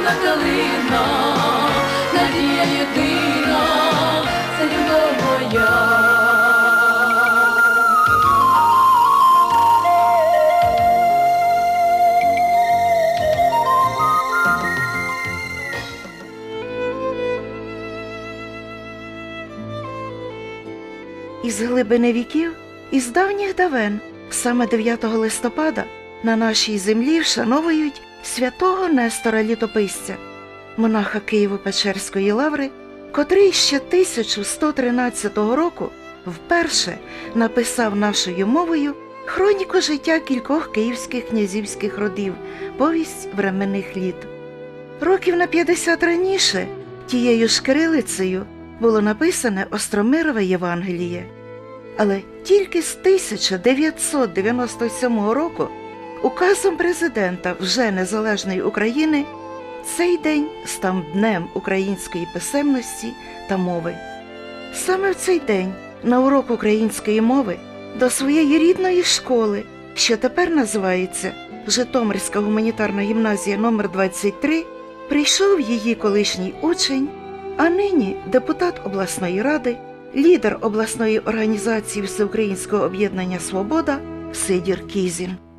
червона калина, надія єдина, це любов моя. Із глибини віків, із давніх давен, саме 9 листопада на нашій землі вшановують святого Нестора Літописця, монаха Києво-Печерської лаври, котрий ще 1113 року вперше написав нашою мовою хроніку життя кількох київських князівських родів, повість временних літ. Років на 50 раніше тією ж кирилицею було написане Остромирове Євангеліє. Але тільки з 1997 року указом президента вже незалежної України цей день став днем української писемності та мови. Саме в цей день на урок української мови до своєї рідної школи, що тепер називається Житомирська гуманітарна гімназія номер 23 прийшов її колишній учень, а нині депутат обласної ради, лідер обласної організації Всеукраїнського об'єднання Свобода Сидір Кізін.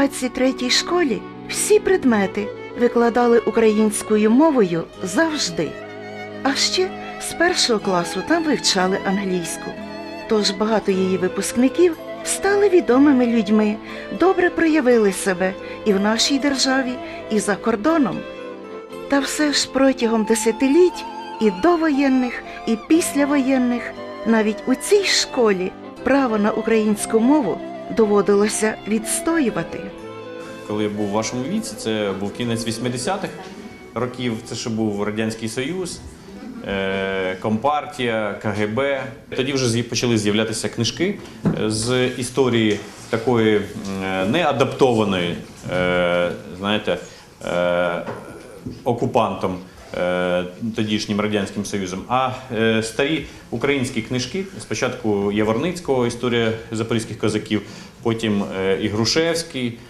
23-й школі всі предмети викладали українською мовою завжди. А ще з першого класу там вивчали англійську. Тож багато її випускників стали відомими людьми, добре проявили себе і в нашій державі, і за кордоном. Та все ж протягом десятиліть і довоєнних, і післявоєнних навіть у цій школі право на українську мову доводилося відстоювати. Коли я був у вашому віці, це був кінець 80-х років, це ще був Радянський Союз, е, Компартія, КГБ. Тоді вже почали з'являтися книжки е, з історії такої е, неадаптованої, знаєте, окупантом. Тодішнім радянським союзом, а старі українські книжки спочатку Яворницького історія запорізьких козаків, потім і Грушевський, е,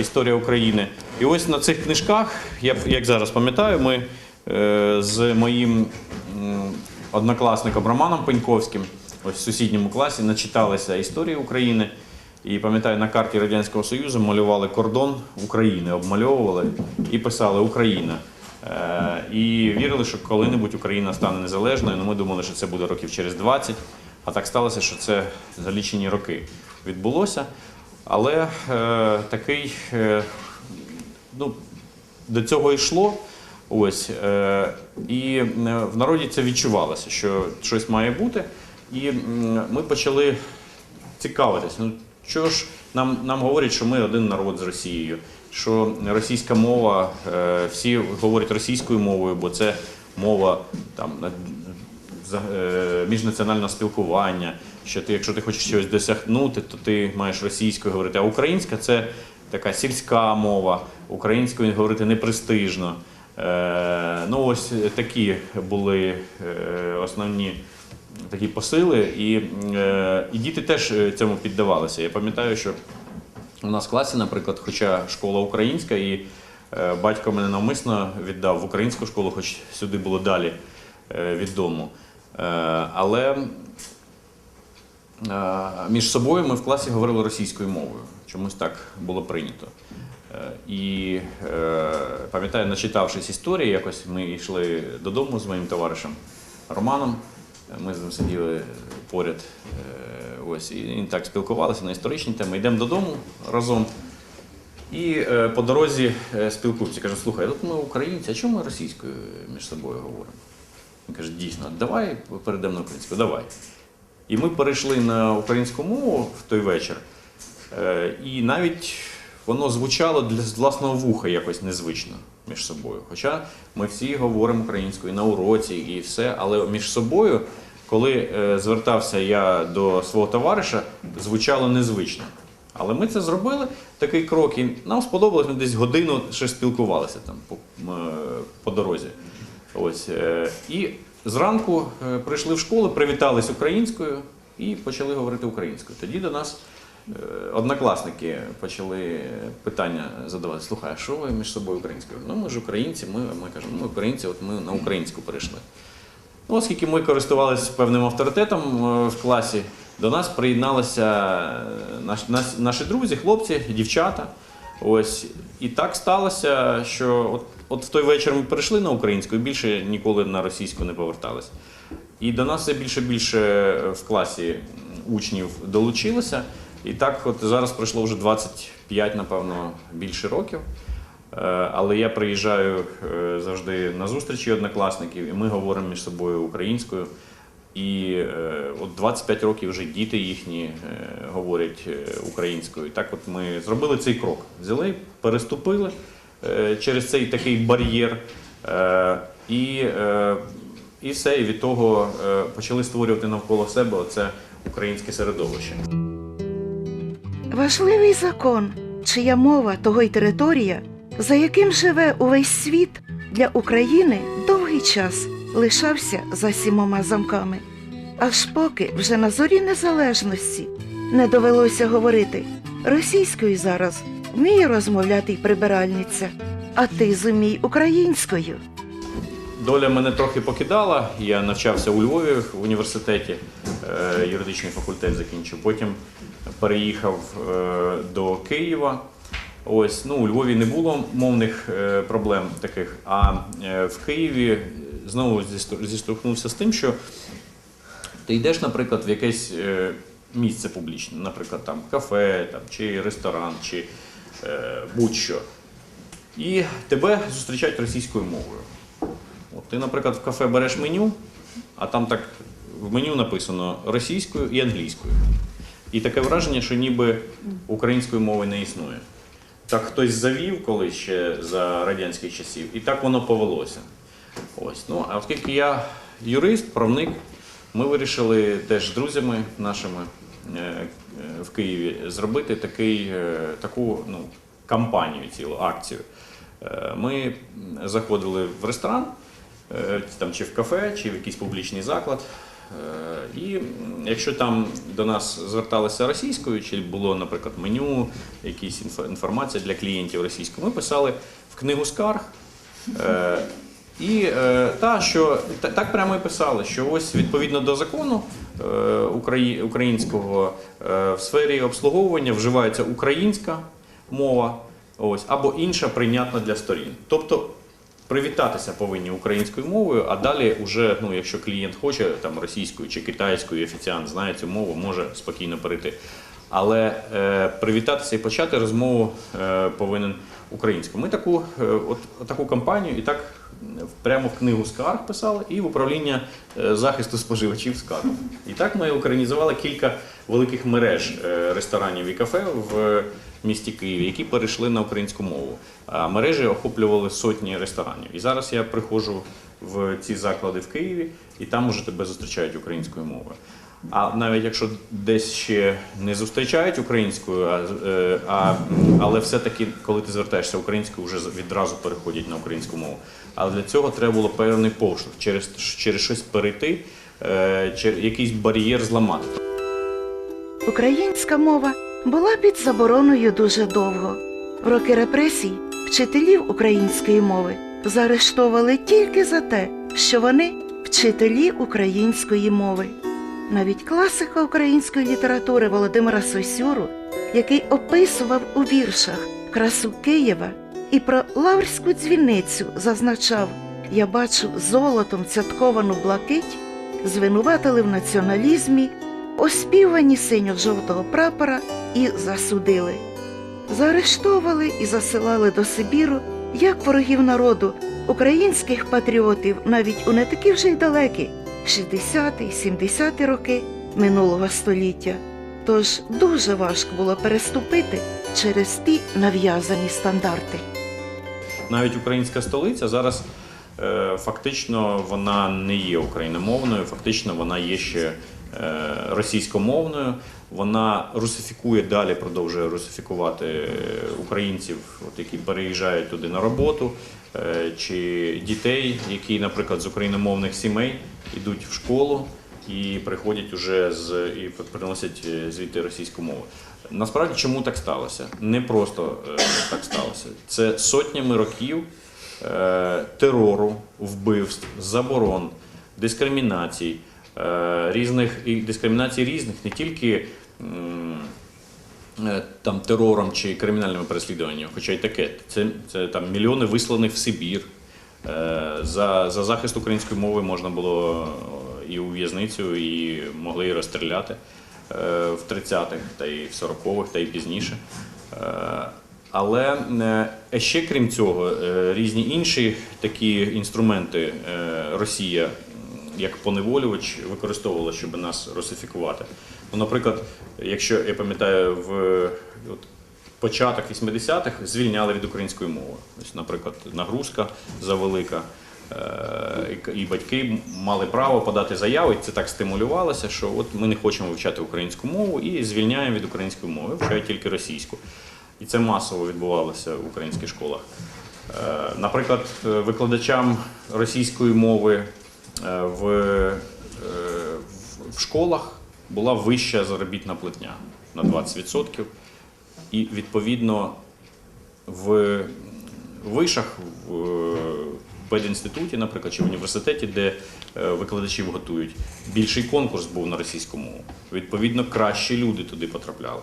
історія України. І ось на цих книжках, я як зараз пам'ятаю, ми е, з моїм однокласником Романом Пеньковським, ось в сусідньому класі, начиталися історії України. І пам'ятаю, на карті Радянського Союзу малювали кордон України, обмальовували і писали Україна. Е, І вірили, що коли-небудь Україна стане незалежною. Ну, ми думали, що це буде років через 20, а так сталося, що це за лічені роки відбулося. Але е, такий, е, ну, до цього йшло. Ось, е, і е, в народі це відчувалося, що щось має бути. І ми почали цікавитись. Ну, що ж нам, нам говорять, що ми один народ з Росією, що російська мова, е, всі говорять російською мовою, бо це мова там, за- е, міжнаціонального спілкування. Що ти, якщо ти хочеш щось досягнути, то ти маєш російською говорити. А українська це така сільська мова, українською говорити непрестижно. Е, ну, ось такі були е, основні такі посили, і, е, і діти теж цьому піддавалися. Я пам'ятаю, що у нас в класі, наприклад, хоча школа українська, і батько мене навмисно віддав в українську школу, хоч сюди було далі від дому. Але між собою ми в класі говорили російською мовою. Чомусь так було прийнято. Е, І е, пам'ятаю, начитавшись історії, якось ми йшли додому з моїм товаришем Романом. Ми з ним сиділи поряд. е, Ось, і так спілкувалися на історичні теми. Йдемо додому разом. І е, по дорозі е, спілкуються. Каже, слухай, от ми українці, а чому ми російською між собою говоримо? Він каже, дійсно, давай перейдемо на українську, давай. І ми перейшли на українську мову в той вечір. Е, І навіть воно звучало для власного вуха якось незвично між собою. Хоча ми всі говоримо українською і на уроці, і все, але між собою, коли е, звертався я до свого товариша, звучало незвично. Але ми це зробили, такий крок, і нам сподобалось, ми десь годину ще спілкувалися там по, е, по дорозі. Ось, і зранку е, прийшли в школу, привітались українською і почали говорити українською. Тоді до нас е, однокласники почали питання задавати: слухай, а що ви між собою українською? Ну, ми ж українці, ми, ми кажемо, ми українці, от ми на українську перейшли. Ну, оскільки ми користувалися певним авторитетом е, в класі, до нас приєдналися наш, наші друзі, хлопці, дівчата. Ось і так сталося, що от, от в той вечір ми перейшли на українську і більше ніколи на російську не повертались. І до нас все більше більше в класі учнів долучилося. І так, от зараз пройшло вже 25, напевно, більше років. Е, Але я приїжджаю е, завжди на зустрічі однокласників, і ми говоримо між собою українською. І е, от 25 років вже діти їхні говорять українською. І так от ми зробили цей крок. Взяли, переступили через цей такий бар'єр. Е, і, е, і все, і від того е, почали створювати навколо себе оце українське середовище. Важливий закон, чия мова, того й територія, за яким живе увесь світ, для України довгий час лишався за сімома замками. Аж поки вже на зорі незалежності не довелося говорити російською зараз вміє розмовляти й прибиральниця, а ти зумій українською. Доля мене трохи покидала. Я навчався у Львові в університеті, е, юридичний факультет закінчив. Потім переїхав е, до Києва. Ось, ну, у Львові не було мовних е, проблем таких, а в Києві знову зіштовхнувся з тим, що ти йдеш, наприклад, в якесь місце публічне, наприклад, там кафе там, чи ресторан, чи будь-що. І тебе зустрічають російською мовою. От ти, наприклад, в кафе береш меню, а там так в меню написано російською і англійською. І таке враження, що ніби української мови не існує. Так хтось завів колись ще за радянських часів, і так воно повелося. Ось. Ну, а оскільки я юрист, правник, ми вирішили теж з друзями нашими е, е, в Києві зробити такий, е, таку ну, кампанію, цілу акцію. Е, Ми заходили в ресторан, е, там, чи в кафе, чи в якийсь публічний заклад. Е, І якщо там до нас зверталися російською, чи було, наприклад, меню, інфо- інформація для клієнтів російською, ми писали в книгу скарг. Е, І е, та, що так прямо і писали, що ось відповідно до закону е, українського е, в сфері обслуговування вживається українська мова, ось або інша прийнятна для сторін. Тобто привітатися повинні українською мовою, а далі, уже, ну, якщо клієнт хоче там російською чи китайською, офіціант знає цю мову, може спокійно перейти. Але е, привітатися і почати розмову е, повинен українською. Ми таку, е, от, таку кампанію і так прямо в книгу скарг писали, і в управління е, захисту споживачів скарг. І так ми українізували кілька великих мереж е, ресторанів і кафе в місті Києві, які перейшли на українську мову. А мережі охоплювали сотні ресторанів. І зараз я приходжу в ці заклади в Києві, і там уже тебе зустрічають українською мовою. А навіть якщо десь ще не зустрічають українською, а, е, а, але все-таки, коли ти звертаєшся українською, вже відразу переходять на українську мову. Але для цього треба було певний поштовх, через, через щось перейти, е, через якийсь бар'єр зламати. Українська мова була під забороною дуже довго. В роки репресій вчителів української мови заарештовували тільки за те, що вони вчителі української мови. Навіть класика української літератури Володимира Сосюру, який описував у віршах красу Києва і про лаврську дзвіницю зазначав Я бачу золотом цятковану блакить, звинуватили в націоналізмі, оспівані синьо-жовтого прапора і засудили. Заарештовували і засилали до Сибіру як ворогів народу, українських патріотів навіть у не такі вже й далекі 60-70 роки минулого століття. Тож дуже важко було переступити через ті нав'язані стандарти. Навіть українська столиця зараз е, фактично вона не є україномовною, фактично вона є ще е, російськомовною. Вона русифікує далі, продовжує русифікувати е, українців от, які переїжджають туди на роботу, чи дітей, які, наприклад, з україномовних сімей йдуть в школу і приходять уже з і приносять е, звідти російську мову. Насправді, чому так сталося? Не просто е, так сталося. Це сотнями років е, терору, вбивств, заборон, дискримінацій, різних і дискримінацій різних, не тільки там терором чи кримінальними переслідуваннями, хоча й таке. Це, це там мільйони висланих в Сибір. Е, За, за захист української мови можна було е, і у в'язницю, і могли і розстріляти е, в 30-х, та і в 40-х, та й пізніше. Але ще крім цього, різні інші такі інструменти Росія як поневолювач використовувала, щоб нас русифікувати. Ну, наприклад, якщо я пам'ятаю, в от, початок 80-х звільняли від української мови. Ось, наприклад, нагрузка завелика. е, і- батьки мали право подати заяву, і це так стимулювалося, що от ми не хочемо вивчати українську мову і звільняємо від української мови, вивчають тільки російську. І це масово відбувалося в українських школах. Е, Наприклад, викладачам російської мови е, в- в школах була вища заробітна платня на 20%. І відповідно в вишах, в педінституті, наприклад, чи в університеті, де е, викладачів готують, більший конкурс був на російську мову. Відповідно, кращі люди туди потрапляли.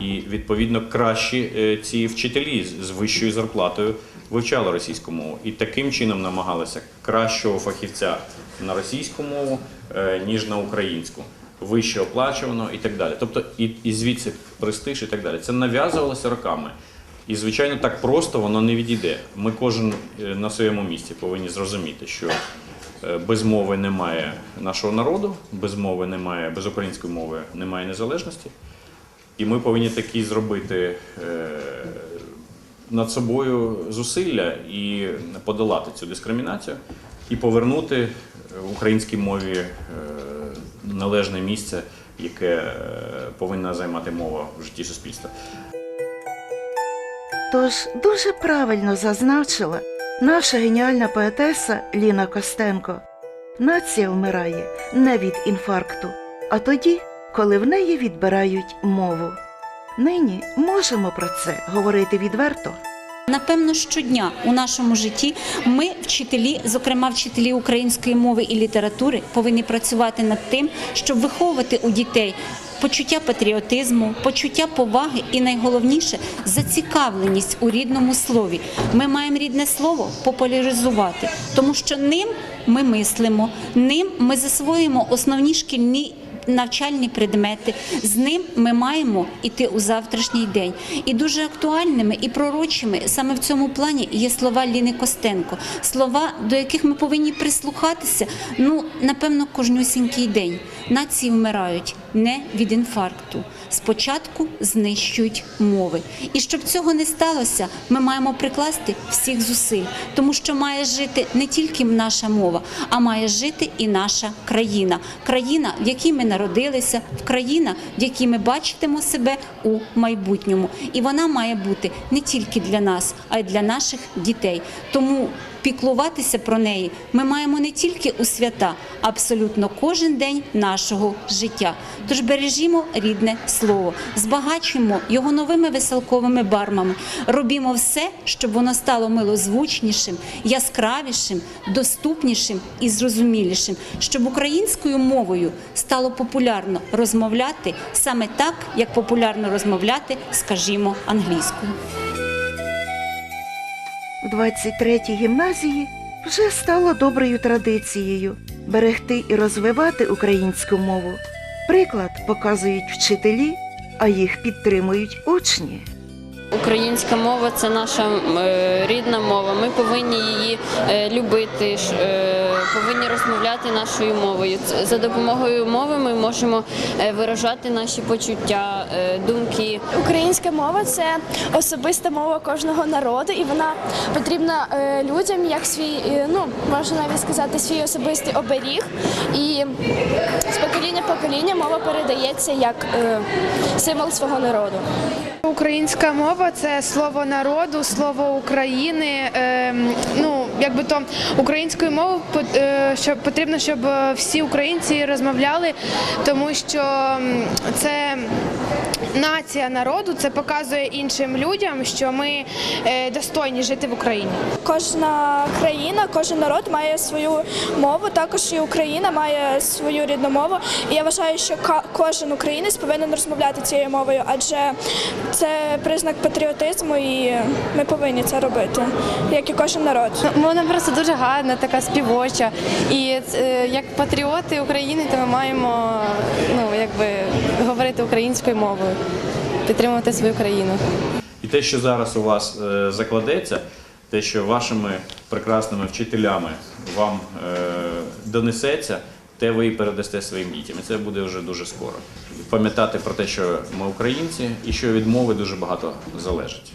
І відповідно кращі е, ці вчителі з- вищою зарплатою вивчали російську мову. І таким чином намагалися кращого фахівця на російську мову, е, ніж на українську, вище оплачувано і так далі. Тобто, і, і звідси престиж і так далі. Це нав'язувалося роками. І, звичайно, так просто воно не відійде. Ми кожен е, на своєму місці повинні зрозуміти, що е, без мови немає нашого народу, без мови немає, без української мови немає незалежності. І ми повинні такі зробити е, над собою зусилля і подолати цю дискримінацію, і повернути українській мові належне місце, яке е, повинна займати мова в житті суспільства. Тож дуже правильно зазначила наша геніальна поетеса Ліна Костенко. Нація вмирає не від інфаркту, а тоді, коли в неї відбирають мову. Нині можемо про це говорити відверто. Напевно, щодня у нашому житті ми, вчителі, зокрема вчителі української мови і літератури, повинні працювати над тим, щоб виховувати у дітей почуття патріотизму, почуття поваги і найголовніше зацікавленість у рідному слові. Ми маємо рідне слово популяризувати, тому що ним ми мислимо, ним ми засвоїмо основні шкільні навчальні предмети. З ним ми маємо іти у завтрашній день. І дуже актуальними і пророчими саме в цьому плані є слова Ліни Костенко, слова, до яких ми повинні прислухатися. Ну, напевно, кожнюсінький день. Нації вмирають не від інфаркту. Спочатку знищують мови. І щоб цього не сталося, ми маємо прикласти всіх зусиль, тому що має жити не тільки наша мова, а має жити і наша країна. Країна, в якій ми народилися, країна, в якій ми бачитимо себе у майбутньому. І вона має бути не тільки для нас, а й для наших дітей. Тому піклуватися про неї ми маємо не тільки у свята, а абсолютно кожен день нашого життя. Тож бережімо рідне слово, збагачуємо його новими веселковими барвами, робімо все, щоб воно стало милозвучнішим, яскравішим, доступнішим і зрозумілішим, щоб українською мовою стало популярно розмовляти саме так, як популярно розмовляти, скажімо, англійською. В 23-й гімназії вже стало доброю традицією берегти і розвивати українську мову. Приклад показують вчителі, а їх підтримують учні. Українська мова це наша е, рідна мова. Ми повинні її е, любити, е, повинні розмовляти нашою мовою. За допомогою мови ми можемо виражати наші почуття, думки. Українська мова це особиста мова кожного народу, і вона потрібна людям як свій, ну можна навіть сказати, свій особистий оберіг. І з покоління в покоління мова передається як символ свого народу. Українська мова це слово народу, слово України. ем, ну, якби то українською мовою е, потрібно, щоб е, всі українці розмовляли, тому що це нація народу, це показує іншим людям, що ми е, достойні жити в Україні. Кожна країна, кожен народ має свою мову, також і Україна має свою рідну мову. І я вважаю, що кожен українець повинен розмовляти цією мовою, адже це признак патріотизму, і ми повинні це робити, як і кожен народ. Вона просто дуже гарна, така співоча. І е, як патріоти України, то ми маємо ну, якби, говорити українською мовою, підтримувати свою країну. І те, що зараз у вас е, закладеться, те, що вашими прекрасними вчителями вам е, донесеться, те ви і передасте своїм дітям. І це буде вже дуже скоро. Пам'ятати про те, що ми українці, і що від мови дуже багато залежить.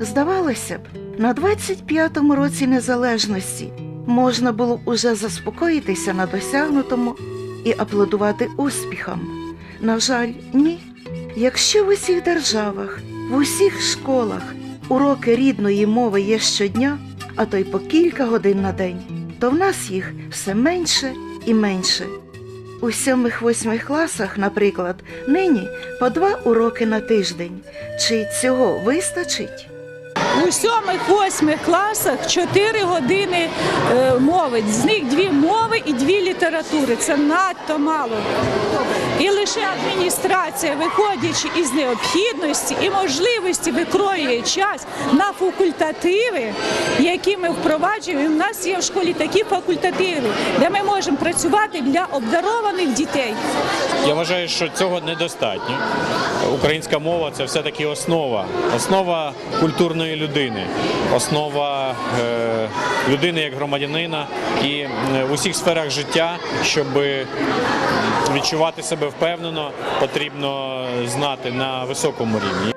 Здавалося б, на 25-му році незалежності можна було уже заспокоїтися на досягнутому і аплодувати успіхам. На жаль, ні. Якщо в усіх державах, в усіх школах уроки рідної мови є щодня, а то й по кілька годин на день, то в нас їх все менше і менше. У сьомих-восьмих класах, наприклад, нині по два уроки на тиждень. Чи цього вистачить? У сьомих, восьмих класах 4 години е, мови. З них дві мови і дві літератури. Це надто мало. І лише адміністрація, виходячи із необхідності і можливості, викроює час на факультативи, які ми впроваджуємо. І У нас є в школі такі факультативи, де ми можемо працювати для обдарованих дітей. Я вважаю, що цього недостатньо. Українська мова це все-таки основа, основа культурної людини, основа е, людини як громадянина і е, в усіх сферах життя, щоб відчувати себе впевнено, потрібно знати на високому рівні.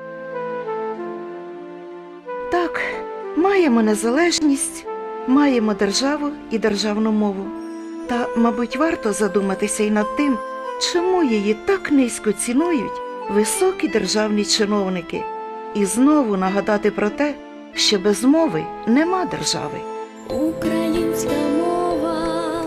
Так, маємо незалежність, маємо державу і державну мову. Та, мабуть, варто задуматися й над тим, чому її так низько цінують високі державні чиновники, і знову нагадати про те, що без мови нема держави. Українська мова,